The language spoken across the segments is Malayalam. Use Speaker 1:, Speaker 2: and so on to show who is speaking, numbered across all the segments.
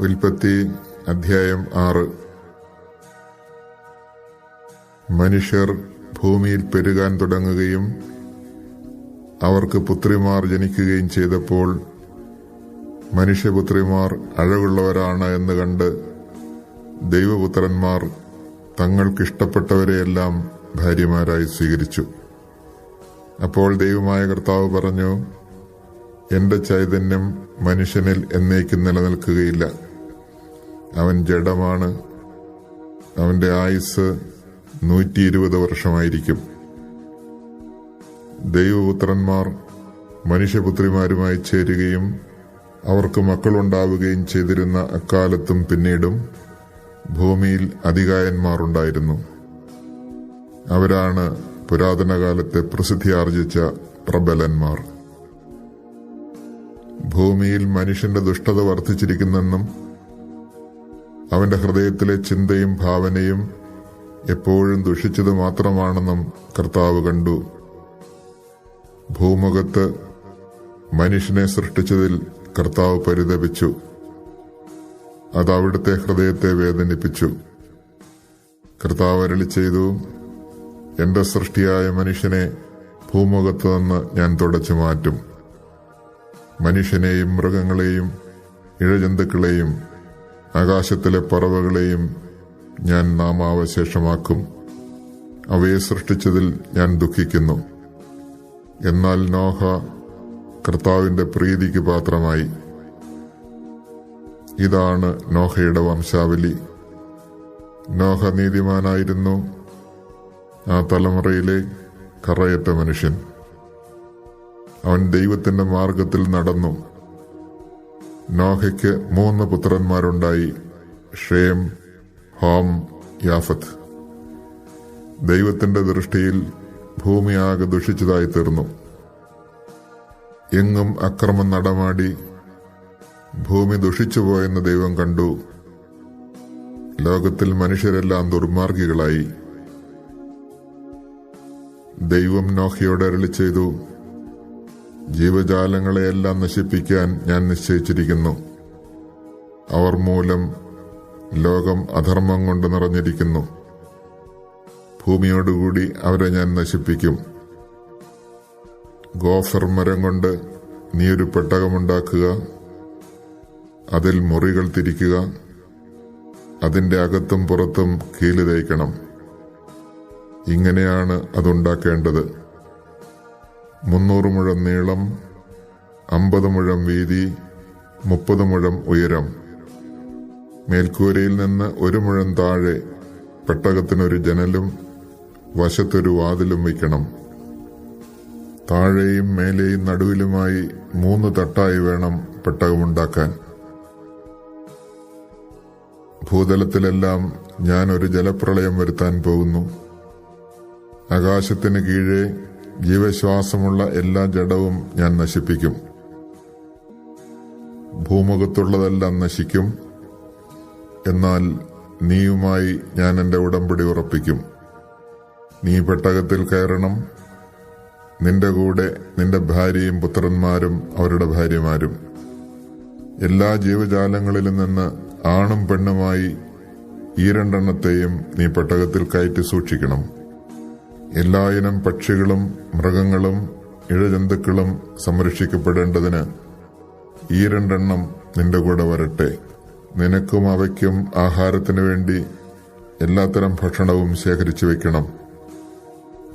Speaker 1: ഉൽപ്പത്തി അധ്യായം ആറ്. മനുഷ്യർ ഭൂമിയിൽ പെരുകാൻ തുടങ്ങുകയും അവർക്ക് പുത്രിമാർ ജനിക്കുകയും ചെയ്തപ്പോൾ മനുഷ്യപുത്രിമാർ അഴകുള്ളവരാണ് എന്ന് കണ്ട് ദൈവപുത്രന്മാർ തങ്ങൾക്കിഷ്ടപ്പെട്ടവരെയെല്ലാം ഭാര്യമാരായി സ്വീകരിച്ചു. അപ്പോൾ ദൈവമായ കർത്താവ് പറഞ്ഞു എന്റെ ചൈതന്യം മനുഷ്യനിൽ എന്നേക്കും നിലനിൽക്കുകയില്ല. അവൻ ജഡമാണ്. അവന്റെ ആയുസ് നൂറ്റി ഇരുപത് വർഷമായിരിക്കും. ദൈവപുത്രന്മാർ മനുഷ്യപുത്രിമാരുമായി ചേരുകയും അവർക്ക് മക്കളുണ്ടാവുകയും ചെയ്തിരുന്ന അക്കാലത്തും പിന്നീടും ഭൂമിയിൽ അധികായന്മാരുണ്ടായിരുന്നു അവരാണ് പുരാതന കാലത്തെ പ്രസിദ്ധിയാർജിച്ച പ്രബലന്മാർ. ഭൂമിയിൽ മനുഷ്യന്റെ ദുഷ്ടത വർദ്ധിച്ചിരിക്കുന്നെന്നും അവന്റെ ഹൃദയത്തിലെ ചിന്തയും ഭാവനയും എപ്പോഴും ദുഷിച്ചത് മാത്രമാണെന്നും കർത്താവ് കണ്ടു. ഭൂമുഖത്ത് മനുഷ്യനെ സൃഷ്ടിച്ചതിൽ കർത്താവ് പരിതപിച്ചു. അത് അവിടുത്തെ ഹൃദയത്തെ വേദനിപ്പിച്ചു. കർത്താവ് അരളി ചെയ്തു എന്റെ സൃഷ്ടിയായ മനുഷ്യനെ ഭൂമുഖത്ത് നിന്ന് ഞാൻ തുടച്ചു മാറ്റും. മനുഷ്യനെയും മൃഗങ്ങളെയും ഇഴജന്തുക്കളെയും ആകാശത്തിലെ പറവകളെയും ഞാൻ നാമാവശേഷമാക്കും അവയെ സൃഷ്ടിച്ചതിൽ ഞാൻ ദുഃഖിക്കുന്നു. എന്നാൽ നോഹ കർത്താവിന്റെ പ്രീതിക്ക് പാത്രമായി. ഇതാണ് നോഹയുടെ വംശാവലി. നോഹ നീതിമാനായിരുന്നു. ആ തലമുറയിലെ കറയറ്റ മനുഷ്യൻ. അവൻ ദൈവത്തിന്റെ മാർഗത്തിൽ നടന്നു. നോഹയ്ക്ക് മൂന്ന് പുത്രന്മാരുണ്ടായി. ഷേം ഹോം യാഫത്ത്. ദൈവത്തിന്റെ ദൃഷ്ടിയിൽ ഭൂമിയാകെ ദുഷിച്ചതായി തീർന്നു. എങ്ങും അക്രമം നടമാടി ഭൂമി ദുഷിച്ചുപോയെന്ന് ദൈവം കണ്ടു. ലോകത്തിൽ മനുഷ്യരെല്ലാം ദുർമാർഗികളായി. ദൈവം നോഹയോട് അരളി ചെയ്തു ജീവജാലങ്ങളെയെല്ലാം നശിപ്പിക്കാൻ ഞാൻ നിശ്ചയിച്ചിരിക്കുന്നു. അവർ മൂലം ലോകം അധർമ്മം കൊണ്ട് നിറഞ്ഞിരിക്കുന്നു. ഭൂമിയോടുകൂടി അവരെ ഞാൻ നശിപ്പിക്കും. ഗോഫർ മരം കൊണ്ട് നീ ഒരു പെട്ടകമുണ്ടാക്കുക. അതിൽ മുറികൾ തിരിക്കുക. അതിന്റെ അകത്തും പുറത്തും കീൽ തേക്കണം. ഇങ്ങനെയാണ് അതുണ്ടാക്കേണ്ടത്. മുന്നൂറ് മുഴം നീളം അമ്പത് മുഴം വീതി മുപ്പത് മുഴം ഉയരം. മേൽക്കൂരയിൽ നിന്ന് ഒരു മുഴം താഴെ പെട്ടകത്തിനൊരു ജനലും വശത്തൊരു വാതിലും വയ്ക്കണം. താഴെയും മേലെയും നടുവിലുമായി മൂന്ന് തട്ടായി വേണം പെട്ടകമുണ്ടാക്കാൻ. ഭൂതലത്തിലെല്ലാം ഞാൻ ഒരു ജലപ്രളയം വരുത്താൻ പോകുന്നു. ആകാശത്തിന് കീഴെ ജീവശ്വാസമുള്ള എല്ലാ ജഡവും ഞാൻ നശിപ്പിക്കും. ഭൂമുഖത്തുള്ളതെല്ലാം നശിക്കും. എന്നാൽ നീയുമായി ഞാൻ എന്റെ ഉടമ്പടി ഉറപ്പിക്കും. നീ പെട്ടകത്തിൽ കയറണം. നിന്റെ കൂടെ നിന്റെ ഭാര്യയും പുത്രന്മാരും അവരുടെ ഭാര്യമാരും. എല്ലാ ജീവജാലങ്ങളിലും നിന്ന് ആണും പെണ്ണുമായി ഈ രണ്ടെണ്ണത്തെയും നീ പെട്ടകത്തിൽ കയറ്റി സൂക്ഷിക്കണം. എല്ലായിനം പക്ഷികളും മൃഗങ്ങളും ഇഴജന്തുക്കളും സംരക്ഷിക്കപ്പെടേണ്ടതിന് ഈ രണ്ടെണ്ണം നിന്റെ കൂടെ വരട്ടെ. നിനക്കും അവയ്ക്കും ആഹാരത്തിനു വേണ്ടി എല്ലാത്തരം ഭക്ഷണവും ശേഖരിച്ചു വെക്കണം.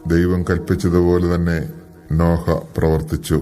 Speaker 1: ദൈവം കൽപ്പിച്ചതുപോലെ തന്നെ നോഹ പ്രവർത്തിച്ചു.